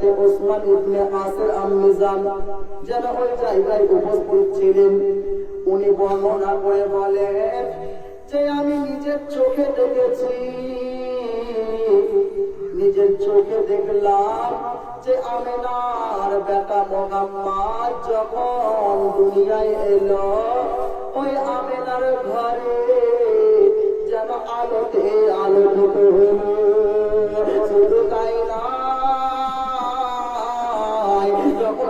হযরতে ওসমান ইবনে আসির আম্মিজান যেন ওই জায়গায় উপস্থিত ছিলেন। উনি বর্ণনা করে বলেন যে আমি নিজের চোখে দেখেছি। নিজের চোখে দেখলাম যে আমেনার বেটা মোহাম্মদ যখন দুনিয়ায় এলো, ওই আমেনার ঘরে যেন আলোতে আলোকিত হলো।